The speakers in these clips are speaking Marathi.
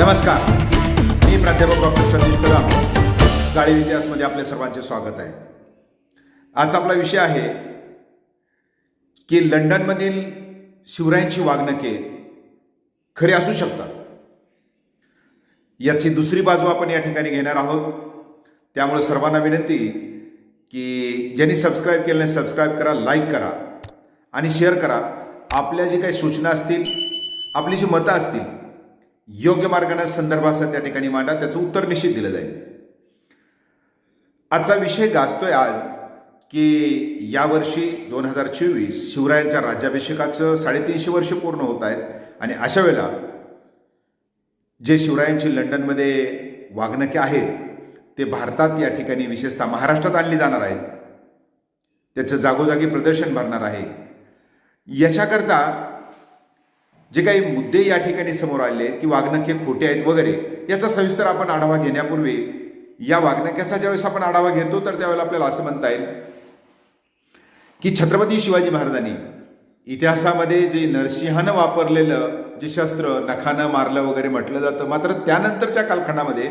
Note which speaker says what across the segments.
Speaker 1: नमस्कार. मी प्राध्यापक डॉक्टर सतीश कदम. गाडी इतिहासमध्ये आपले सर्वांचे स्वागत आहे. आज आपला विषय आहे की लंडनमधील शिवरायांची वागणुके खरी असू शकतात. याची दुसरी बाजू आपण या ठिकाणी घेणार आहोत. त्यामुळे सर्वांना विनंती की ज्यांनी सबस्क्राईब केलं नाही सबस्क्राईब करा लाईक करा आणि शेअर करा. आपल्या जे काही सूचना असतील आपली जी मतं असतील योग्य मार्गाने संदर्भासह त्या ठिकाणी मांडा त्याचं उत्तर निश्चित दिलं जाईल. आजचा विषय गाजतोय आज की यावर्षी दोन हजार चोवीस शिवरायांच्या राज्याभिषेकाचं साडेतीनशे वर्ष पूर्ण होत आहेत आणि अशा वेळेला जे शिवरायांची लंडनमध्ये वागणुके आहेत ते भारतात या ठिकाणी विशेषतः महाराष्ट्रात आणली जाणार आहेत. त्याचं जागोजागी प्रदर्शन भरणार आहे. याच्याकरता जे काही मुद्दे या ठिकाणी समोर आले आहेत की वागणके खोटे आहेत वगैरे याचा सविस्तर आपण आढावा घेण्यापूर्वी या वागणक्याचा ज्यावेळेस आपण आढावा घेतो तर त्यावेळेला आपल्याला असं म्हणता येईल की छत्रपती शिवाजी महाराजांनी इतिहासामध्ये जे नरसिंहानं वापरलेलं जे शस्त्र नखानं मारलं वगैरे म्हटलं जातं मात्र त्यानंतरच्या कालखंडामध्ये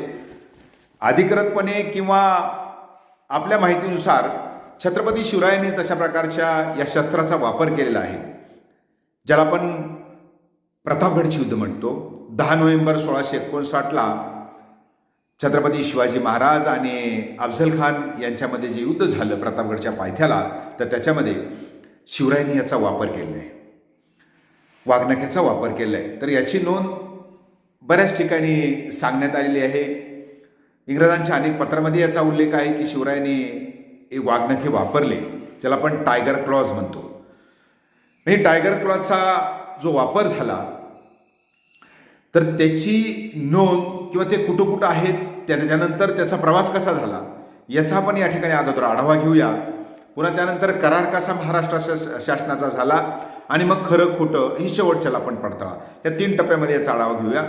Speaker 1: अधिकृतपणे किंवा आपल्या माहितीनुसार छत्रपती शिवरायांनीच तशा प्रकारच्या या शस्त्राचा वापर केलेला आहे ज्याला आपण प्रतापगडची युद्ध म्हणतो. दहा नोव्हेंबर सोळाशे एकोणसाठला छत्रपती शिवाजी महाराज आणि अफझल खान यांच्यामध्ये जे युद्ध झालं प्रतापगडच्या पायथ्याला तर त्याच्यामध्ये शिवरायांनी याचा वापर केलेला आहे. वागणुकीचा वापर केला आहे. तर याची नोंद बऱ्याच ठिकाणी सांगण्यात आलेली आहे. इंग्रजांच्या अनेक पत्रामध्ये याचा उल्लेख आहे की शिवरायांनी हे वागणुके वापरले. त्याला आपण टायगर क्लॉज म्हणतो. हे टायगर क्लॉजचा जो वापर झाला तर त्याची नोंद किंवा ते कुठं कुठं आहेत त्याच्यानंतर त्याचा प्रवास कसा झाला याचा आपण या ठिकाणी अगोदर आढावा घेऊया. पुन्हा त्यानंतर करार कसा महाराष्ट्र शासनाचा झाला आणि मग खरं खोटं ही शेवटच्याला आपण पडताळा. या तीन टप्प्यामध्ये याचा आढावा घेऊया.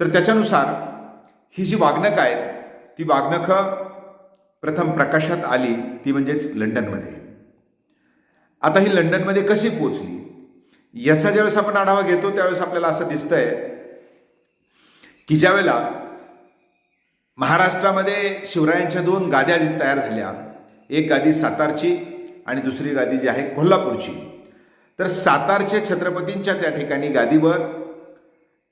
Speaker 1: तर त्याच्यानुसार ही जी वागणक आहेत ती वागणकं प्रथम प्रकाशात आली ती म्हणजेच लंडनमध्ये. आता ही लंडनमध्ये कशी पोचली याचा ज्यावेळेस आपण आढावा घेतो त्यावेळेस आपल्याला असं दिसतंय की ज्यावेळेला महाराष्ट्रामध्ये शिवरायांच्या दोन गाद्या तयार झाल्या एक गादी सातारची आणि दुसरी गादी जी आहे कोल्हापूरची. तर सातारच्या छत्रपतींच्या त्या ठिकाणी गादीवर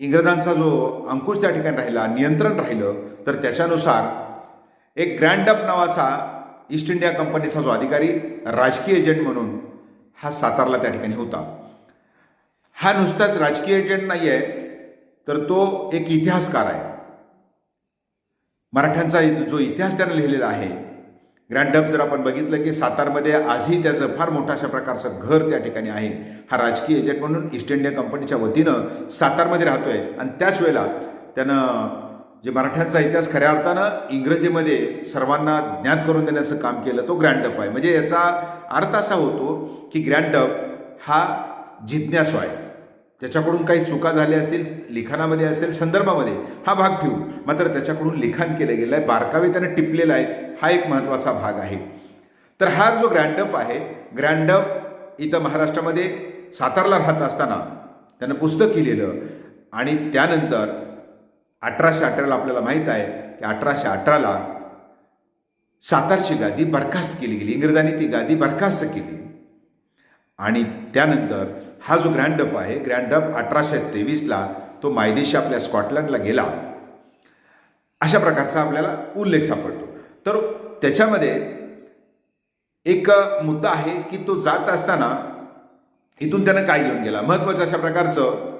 Speaker 1: इंग्रजांचा जो अंकुश त्या ठिकाणी राहिला नियंत्रण राहिलं तर त्याच्यानुसार एक ग्रँडअप नावाचा ईस्ट इंडिया कंपनीचा जो अधिकारी राजकीय एजंट म्हणून हा सातारला त्या ठिकाणी होता. हा नुसताच राजकीय एजंट नाही आहे तर तो एक इतिहासकार आहे. मराठ्यांचा जो इतिहास त्यानं लिहिलेला आहे ग्रँडअप जर आपण बघितलं की सातारमध्ये आजही त्याचं फार मोठा अशा प्रकारचं घर त्या ठिकाणी आहे. हा राजकीय एजंट म्हणून ईस्ट इंडिया कंपनीच्या वतीनं सातारमध्ये राहतोय. आणि त्याच वेळेला त्यानं जे मराठ्यांचा इतिहास खऱ्या अर्थानं इंग्रजीमध्ये सर्वांना ज्ञात करून देण्याचं काम केलं तो ग्रँडअप आहे. म्हणजे याचा अर्थ असा होतो की ग्रँडअप हा जिज्ञासू आहे. त्याच्याकडून काही चुका झाल्या असतील लिखाणामध्ये असेल संदर्भामध्ये हा भाग ठेवू. मात्र त्याच्याकडून लिखाण केलं गेलं आहे. बारकावे त्यानं टिपलेला आहे. हा एक महत्त्वाचा भाग आहे. तर हा जो ग्रँडअप आहे ग्रँडअप इथं महाराष्ट्रामध्ये सातारला राहत असताना त्यानं पुस्तक लिहिलेलं आणि त्यानंतर अठराशे अठराला आपल्याला माहीत आहे की अठराशे अठराला सातारची गादी बरखास्त केली गेली. इंग्रजांनी ती गादी बरखास्त केली. आणि त्यानंतर हा जो ग्रँडअप आहे ग्रँडअप अठराशे तेवीसला तो मायदेशी आपल्या स्कॉटलंडला गेला. अशा प्रकारचा आपल्याला उल्लेख सापडतो. तर त्याच्यामध्ये एक मुद्दा आहे की तो जात असताना इथून त्यानं काय घेऊन गेला? महत्त्वाचं अशा प्रकारचं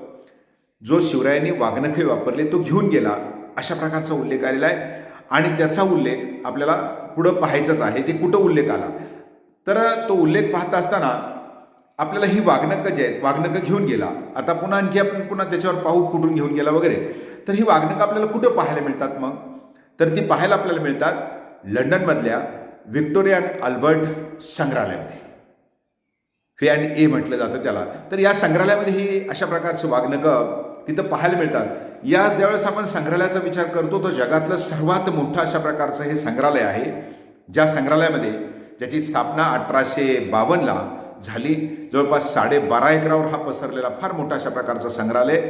Speaker 1: जो शिवरायांनी वागणखे वापरले तो घेऊन गेला. अशा प्रकारचा उल्लेख आलेला आहे. आणि त्याचा उल्लेख आपल्याला पुढं पाहायचाच आहे. ते कुठं उल्लेख आला? तर तो उल्लेख पाहत असताना आपल्याला ही वागणकं जे आहेत वागणकं घेऊन गेला. आता पुन्हा आणखी आपण पुन्हा त्याच्यावर पाहू कुठून घेऊन गेला वगैरे. तर ही वागणकं आपल्याला कुठं पाहायला मिळतात मग? तर ती पाहायला आपल्याला मिळतात लंडनमधल्या व्हिक्टोरिया अँड अल्बर्ट संग्रहालयामध्ये. फे अँड ए म्हटलं जातं त्याला. तर या संग्रहालयामध्ये ही अशा प्रकारचं वागणकं तिथं पाहायला मिळतात. या ज्यावेळेस आपण संग्रहालयाचा विचार करतो तर जगातलं सर्वात मोठं अशा प्रकारचं हे संग्रहालय आहे ज्या संग्रहालयामध्ये ज्याची स्थापना अठराशे बावन्नला झाली. जवळपास साडेबारा एकरावर हा पसरलेला फार मोठा अशा प्रकारचा संग्रहालय.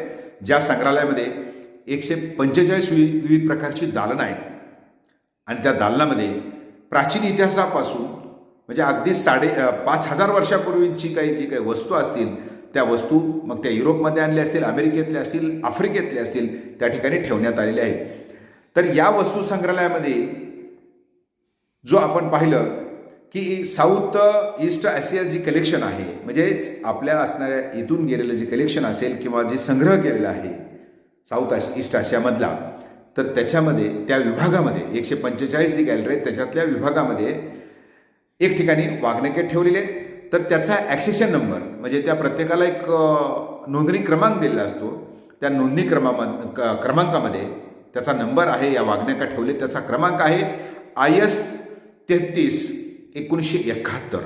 Speaker 1: ज्या संग्रहालयामध्ये एकशे पंचेचाळीस वि विविध प्रकारची दालनं आहेत. आणि त्या दालनामध्ये प्राचीन इतिहासापासून म्हणजे अगदी साडे पाच हजार वर्षापूर्वीची काही जी काही वस्तू असतील त्या वस्तू मग त्या युरोपमध्ये आणल्या असतील अमेरिकेतल्या असतील आफ्रिकेतल्या असतील त्या ठिकाणी ठेवण्यात आलेल्या आहेत. तर या वस्तू संग्रहालयामध्ये जो आपण पाहिलं की साऊथ ईस्ट आशिया जी कलेक्शन आहे म्हणजेच आपल्या असणाऱ्या इथून गेलेलं जे कलेक्शन असेल किंवा जे संग्रह केलेला आहे साऊथ आश ईस्ट आशियामधला तर त्याच्यामध्ये त्या विभागामध्ये एकशे पंचेचाळीस जी गॅलरी आहेत त्याच्यातल्या विभागामध्ये एक ठिकाणी वाघनके ठेवलेले आहेत. तर त्याचा ॲक्सेशन नंबर म्हणजे त्या प्रत्येकाला एक नोंदणी क्रमांक दिलेला असतो त्या नोंदणी क्रमा क- क्रमांकामध्ये त्याचा नंबर आहे या वाघनका ठेवले त्याचा क्रमांक आहे आय एस तेहतीस एकोणीसशे एकाहत्तर.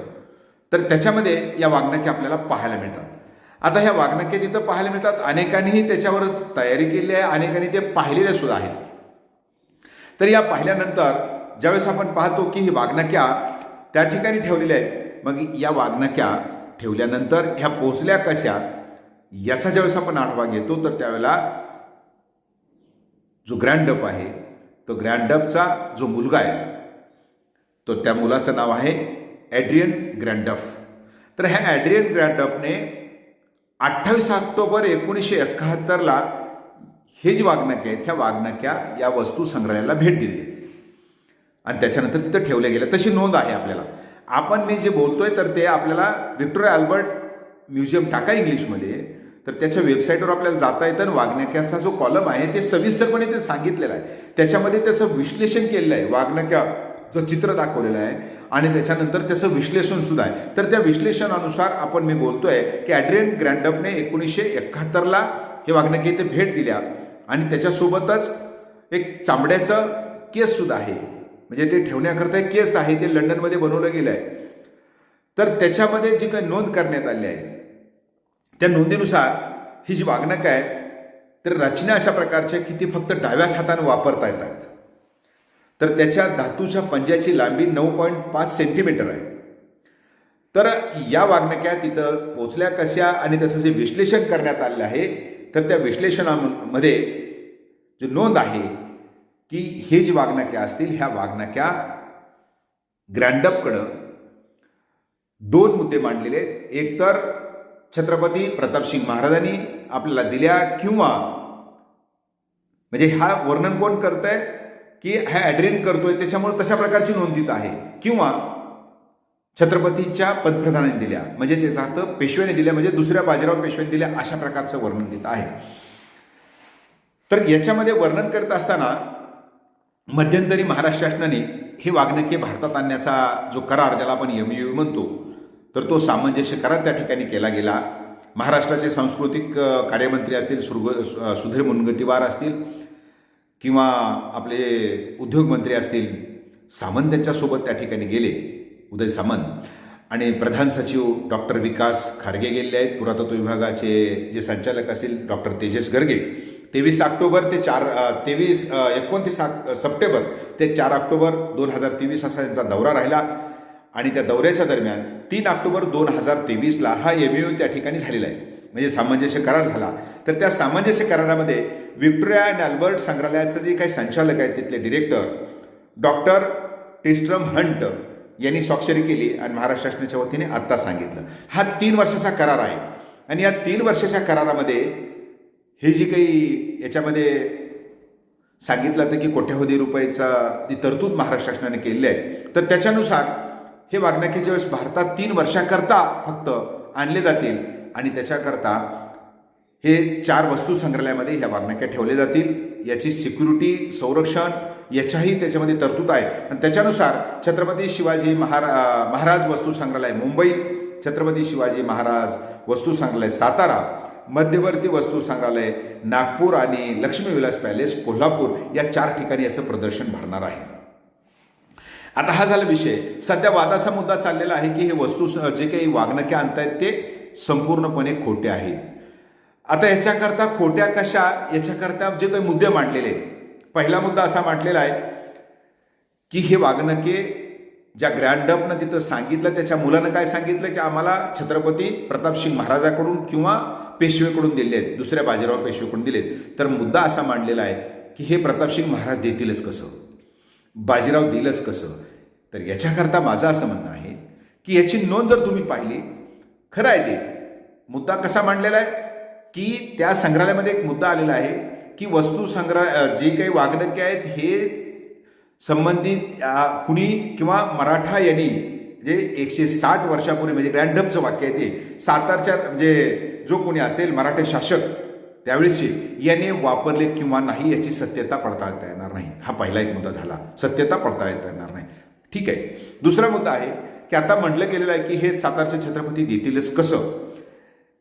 Speaker 1: तर त्याच्यामध्ये या वाघनके आपल्याला पाहायला मिळतात. आता ह्या वाघनके तिथं पाहायला मिळतात. अनेकांनीही त्याच्यावर तयारी केली आहे. अनेकांनी ते पाहिलेले सुद्धा आहेत. तर या पाहिल्यानंतर ज्यावेळेस आपण पाहतो की ही वागणक्या त्या ठिकाणी ठेवलेल्या आहेत मग या वागणक्या ठेवल्यानंतर ह्या पोचल्या कशा? याचा ज्यावेळेस आपण आढावा घेतो तर त्यावेळेला जो ग्रँडअप आहे तो ग्रँडअपचा जो मुलगा आहे तो त्या मुलाचं नाव आहे ॲड्रियन ग्रँडफ तर ह्या ॲड्रियन ग्रँडफने अठ्ठावीस ऑक्टोबर एकोणीसशे एकाहत्तरला हे जी वागणक्या आहेत ह्या वाघनक्या या वस्तू संग्रहालयाला भेट दिली. आणि त्याच्यानंतर तिथं ठेवल्या गेल्या तशी नोंद आहे आपल्याला. आपण मी जे बोलतोय तर ते आपल्याला व्हिक्टोरिया अल्बर्ट म्युझियम टाका इंग्लिशमध्ये. तर त्याच्या वेबसाईटवर आपल्याला जाता येतं आणि वाघनक्याचा जो कॉलम आहे ते सविस्तरपणे ते सांगितलेला आहे. त्याच्यामध्ये त्याचं विश्लेषण केलेलं आहे. वाघनक्याचं चित्र दाखवलेलं आहे आणि त्याच्यानंतर त्याचं विश्लेषण सुद्धा आहे. तर त्या विश्लेषणानुसार आपण मी बोलतोय की ॲड्रियन ग्रँडपने एकोणीसशे एकाहत्तरला हे वागणकी इथे भेट दिल्या. आणि त्याच्यासोबतच एक चांबड्याचं केस सुद्धा आहे. म्हणजे ते ठेवण्याकरता एक केस आहे ते लंडनमध्ये बनवलं गेलं आहे. तर त्याच्यामध्ये जी काही नोंद करण्यात आली आहे त्या नोंदीनुसार ही जी वागणक आहे तर रचना अशा प्रकारच्या की ती फक्त डाव्याच हाताने वापरता येतात. तर त्याच्या धातूच्या पंजाची लांबी नऊ पॉईंट पाच सेंटीमीटर आहे. तर या वागणक्या तिथं पोचल्या कशा आणि त्याचं जे विश्लेषण करण्यात आलेलं आहे तर त्या विश्लेषणामध्ये जी नोंद आहे की हे जी वागणक्या असतील ह्या वागणक्या ग्रँडअपकडं दोन मुद्दे मांडलेले आहेत. एक तर छत्रपती प्रतापसिंग महाराजांनी आपल्याला दिल्या किंवा म्हणजे हा वर्णन कोण करतंय? की हा ॲड्रेन करतोय त्याच्यामुळे तशा प्रकारची नोंदीत आहे. किंवा छत्रपतीच्या पंतप्रधानांनी दिल्या. म्हणजे याचा अर्थ पेशव्याने दिल्या म्हणजे दुसऱ्या बाजीराव पेशव्याने दिल्या अशा प्रकारचं वर्णन देत आहे. तर याच्यामध्ये वर्णन करत असताना मध्यंतरी महाराष्ट्र शासनाने हे वाघनके भारतात आणण्याचा जो करार ज्याला आपण एम यू म्हणतो तर तो सामंजस्य करार त्या ठिकाणी केला गेला. महाराष्ट्राचे सांस्कृतिक कार्यमंत्री असतील सुरग सुधीर मुनगंटीवार असतील किंवा आपले उद्योगमंत्री असतील सामंत यांच्यासोबत त्या ठिकाणी गेले उदय सामंत. आणि प्रधान सचिव डॉक्टर विकास खारगे गेलेले आहेत पुरातत्व विभागाचे जे संचालक असतील डॉक्टर तेजस गर्गे. तेवीस ऑक्टोबर ते चार तेवीस एकोणतीस सप्टेंबर ते चार ऑक्टोबर दोन हजार तेवीस असा त्यांचा दौरा राहिला. आणि त्या दौऱ्याच्या दरम्यान तीन ऑक्टोबर दोन हजार तेवीसला हा एम यू त्या ठिकाणी झालेला आहे. म्हणजे सामंजस्य करार झाला. तर त्या सामंजस्य करारामध्ये विक्टोरिया अँड अल्बर्ट संग्रहालयाचं जे काही संचालक आहेत तिथले डिरेक्टर डॉक्टर टिस्ट्रम हंट यांनी स्वाक्षरी केली आणि महाराष्ट्र शासनाच्या वतीने आत्ता सांगितलं. हा तीन वर्षाचा करार आहे. आणि या तीन वर्षाच्या करारामध्ये हे जी काही याच्यामध्ये सांगितलं होतं की कोट्यावधी रुपयाचा ती तरतूद महाराष्ट्र शासनाने केलेली आहे तर त्याच्यानुसार हे वागण्याकीच्या ज्यावेळेस भारतात तीन वर्षाकरता फक्त आणले जातील आणि त्याच्याकरता हे चार वस्तू संग्रहालयामध्ये ह्या वागणक्या ठेवले जातील. याची सिक्युरिटी संरक्षण याच्याही त्याच्यामध्ये तरतूद आहे. आणि त्याच्यानुसार छत्रपती शिवाजी महारा महाराज वस्तू संग्रहालय मुंबई छत्रपती शिवाजी महाराज वस्तू संग्रहालय सातारा मध्यवर्ती वस्तू संग्रहालय नागपूर आणि लक्ष्मी विलास पॅलेस कोल्हापूर या चार ठिकाणी याचं प्रदर्शन भरणार आहे. आता हा झाला विषय. सध्या वादाचा मुद्दा चाललेला आहे की हे वस्तू जे काही वागणक्या आणतायत ते संपूर्णपणे खोटे आहेत आता याच्याकरता खोट्या कशा याच्याकरता जे काही मुद्दे मांडलेले आहेत. पहिला मुद्दा असा मांडलेला आहे की हे वागणके ज्या ग्रँडअपनं तिथं सांगितलं त्याच्या मुलानं काय सांगितलं की आम्हाला छत्रपती प्रतापसिंग महाराजाकडून किंवा पेशवेकडून दिले आहेत दुसऱ्या बाजीराव पेशवेकडून दिलेत तर मुद्दा असा मांडलेला आहे की हे प्रतापसिंग महाराज देतीलच कसं? बाजीराव दिलंच कसं? तर याच्याकरता माझं असं म्हणणं आहे की याची नोंद जर तुम्ही पाहिली खरं आहे ते. मुद्दा कसा मांडलेला आहे? की त्या संग्रहालयामध्ये एक मुद्दा आलेला आहे की वस्तू संग्रह जे काही वागणके आहेत हे संबंधित कुणी किंवा मराठा यांनी जे एकशे साठ वर्षापूर्वी म्हणजे रँडमचं वाक्य आहे ते सातारच्या म्हणजे जो कोणी असेल मराठे शासक त्यावेळेसचे याने वापरले किंवा नाही याची सत्यता पडताळता येणार नाही. हा पहिला एक मुद्दा झाला. सत्यता पडताळता येणार नाही. ठीक आहे. दुसरा मुद्दा आहे की आता म्हटलं गेलेलं आहे की हे सातारचे छत्रपती देतीलच कसं?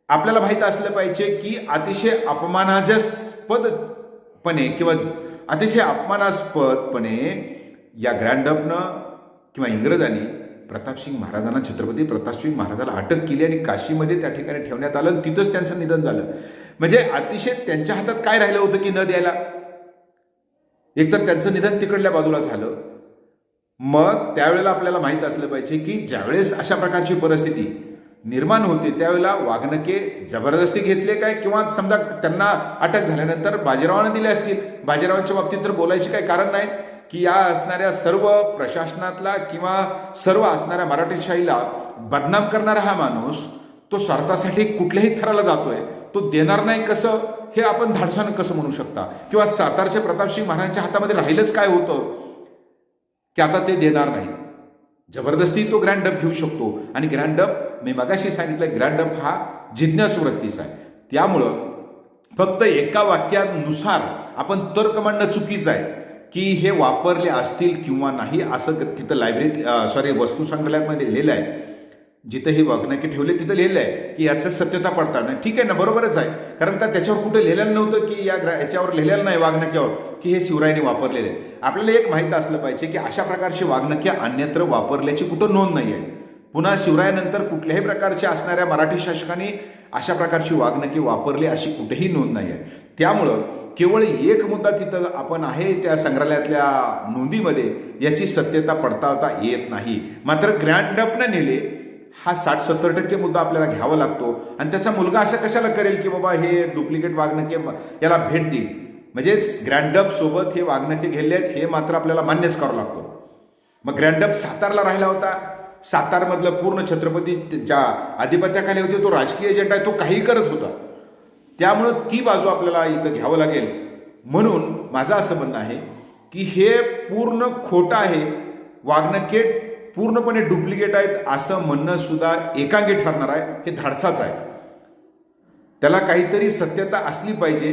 Speaker 1: आपल्याला माहीत असलं पाहिजे की अतिशय अपमानास्पदपणे किंवा अतिशय अपमानास्पदपणे या ग्रँडअपनं किंवा इंग्रजांनी प्रतापसिंग महाराजांना छत्रपती प्रतापसिंग महाराजाला अटक केली आणि काशीमध्ये त्या ठिकाणी ठेवण्यात आलं आणि तिथंच त्यांचं निधन झालं. म्हणजे अतिशय त्यांच्या हातात काय राहिलं होतं की न द्यायला? एकतर त्यांचं निधन तिकडल्या बाजूला झालं. मग त्यावेळेला आपल्याला माहीत असलं पाहिजे की ज्यावेळेस अशा प्रकारची परिस्थिती निर्माण होते त्यावेळेला वागणके जबरदस्ती घेतले काय? किंवा समजा त्यांना अटक झाल्यानंतर बाजीरावानं दिले असतील? बाजीरावांच्या बाबतीत तर बोलायचे काही कारण नाही की या असणाऱ्या सर्व प्रशासनातला किंवा सर्व असणाऱ्या मराठीशाहीला बदनाम करणारा हा माणूस तो स्वार्थासाठी कुठल्याही थराला जातोय. तो देणार नाही कसं? हे आपण धाडसानं कसं म्हणू शकता? किंवा सातारच्या प्रतापसिंग महाराजांच्या हातामध्ये राहिलंच काय होतं? की आता ते देणार नाही. जबरदस्ती तो ग्रँडअप घेऊ शकतो. आणि ग्रँडअप मी मगाशी सांगितलं ग्रँडअप हा जिज्ञासू वृत्तीचा आहे. त्यामुळं फक्त एका वाक्यानुसार आपण तर्क मांडणं चुकीचं आहे. की हे वापरले असतील किंवा नाही असं तिथं लायब्ररीत सॉरी वस्तू संग्रहालयामध्ये लिहिलं आहे. जिथं हे वागणके ठेवले तिथं लिहिलं आहे की याचं सत्यता पडताळणं. ठीक आहे ना बरोबरच आहे. कारण का त्याच्यावर कुठे लिहिलेलं नव्हतं की या ग्रा याच्यावर लिहिलेलं नाही वागणक्यावर की हे शिवरायाने वापरलेले आहे. आपल्याला एक माहीत असलं पाहिजे की अशा प्रकारची वागणक्या अन्यत्र वापरल्याची कुठं नोंद नाही आहे पुन्हा शिवरायानंतर कुठल्याही प्रकारच्या असणाऱ्या मराठी शासकांनी अशा प्रकारची वागणुकी वापरली अशी कुठेही नोंद नाही आहे. त्यामुळं केवळ एक मुद्दा तिथं आपण आहे त्या संग्रहालयातल्या नोंदीमध्ये याची सत्यता पडताळता येत नाही. मात्र ग्रँडअपनं नेले हा साठ सत्तर टक्के मुद्दा आपल्याला घ्यावा लागतो. आणि त्याचा मुलगा असं कशाला करेल की बाबा हे डुप्लिकेट वागणके याला भेट देईल? म्हणजेच ग्रँडअप सोबत हे वागणके घेतले आहेत हे मात्र आपल्याला मान्यच करावं लागतो. मग ग्रँडअप सातारला राहिला होता. सातारमधलं पूर्ण छत्रपती ज्या आधिपत्याखाली होते तो राजकीय एजंट आहे तो काही करत होता. त्यामुळं ती बाजू आपल्याला इथं घ्यावं लागेल. म्हणून माझं असं म्हणणं आहे की हे पूर्ण खोटं आहे वागणकेट पूर्णपणे डुप्लिकेट आहेत असं म्हणणं सुद्धा एकांगी ठरणार आहे हे धाडसाच आहे. त्याला काहीतरी सत्यता असली पाहिजे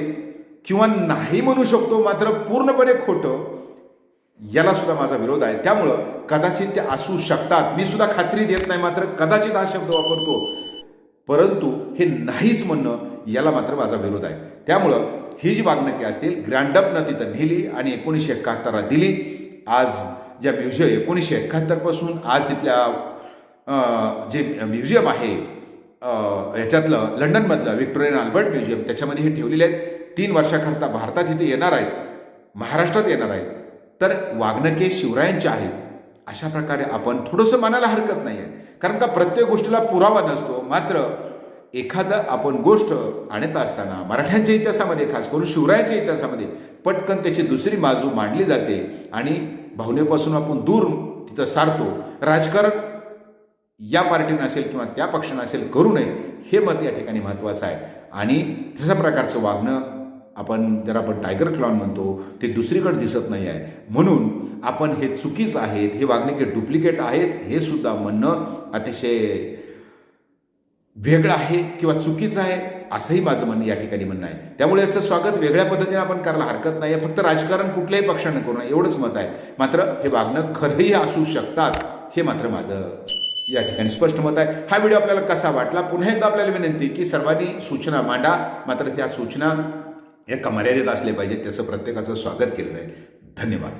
Speaker 1: किंवा नाही म्हणू शकतो मात्र पूर्णपणे खोटं याला सुद्धा माझा विरोध आहे. त्यामुळं कदाचित ते असू शकतात. मी सुद्धा खात्री देत नाही मात्र कदाचित हा शब्द वापरतो. परंतु हे नाहीच म्हणणं याला मात्र माझा विरोध आहे. त्यामुळं ही जी वागणुकी असतील ग्रँडअपनं तिथं नेली आणि एकोणीसशे एकाहत्तरला दिली. आज ज्या म्युझियम एकोणीसशे एकाहत्तरपासून आज तिथल्या जे म्युझियम आहे याच्यातलं लंडनमधलं व्हिक्टोरियन अल्बर्ट म्युझियम त्याच्यामध्ये हे ठेवलेले आहेत. तीन वर्षाकरता भारतात इथे येणार आहेत. महाराष्ट्रात येणार आहेत. तर वागणके शिवरायांचे आहेत अशा प्रकारे आपण थोडंसं मनाला हरकत नाही आहे कारण का प्रत्येक गोष्टीला पुरावा नसतो. मात्र एखादं आपण गोष्ट आणत असताना मराठ्यांच्या इतिहासामध्ये खास करून शिवरायांच्या इतिहासामध्ये पटकन त्याची दुसरी बाजू मांडली जाते आणि भावनेपासून आपण दूर तिथं सारतो. राजकारण या पार्टीनं असेल किंवा त्या पक्षानं असेल करू नये. हे मत या ठिकाणी महत्त्वाचं आहे. आणि तशा प्रकारचं वागणं आपण जर आपण टायगर क्लॉन म्हणतो ते दुसरीकडे दिसत नाही आहे. म्हणून आपण हे चुकीचं आहेत हे वागणुके डुप्लिकेट आहेत हे सुद्धा म्हणणं अतिशय वेगळं आहे किंवा चुकीचं आहे असंही माझं म्हणणं या ठिकाणी म्हणणं आहे. त्यामुळे याचं स्वागत वेगळ्या पद्धतीने आपण करायला हरकत नाही आहे. फक्त राजकारण कुठल्याही पक्षानं करू नये एवढंच मत आहे. मात्र हे वागणं खरंही असू शकतात हे मात्र माझं या ठिकाणी स्पष्ट मत आहे. हा व्हिडिओ आपल्याला कसा वाटला पुन्हा एकदा आपल्याला विनंती की सर्वांनी सूचना मांडा. मात्र त्या सूचना एका मर्यादेत असले पाहिजेत त्याचं प्रत्येकाचं स्वागत केलं जाईल. धन्यवाद.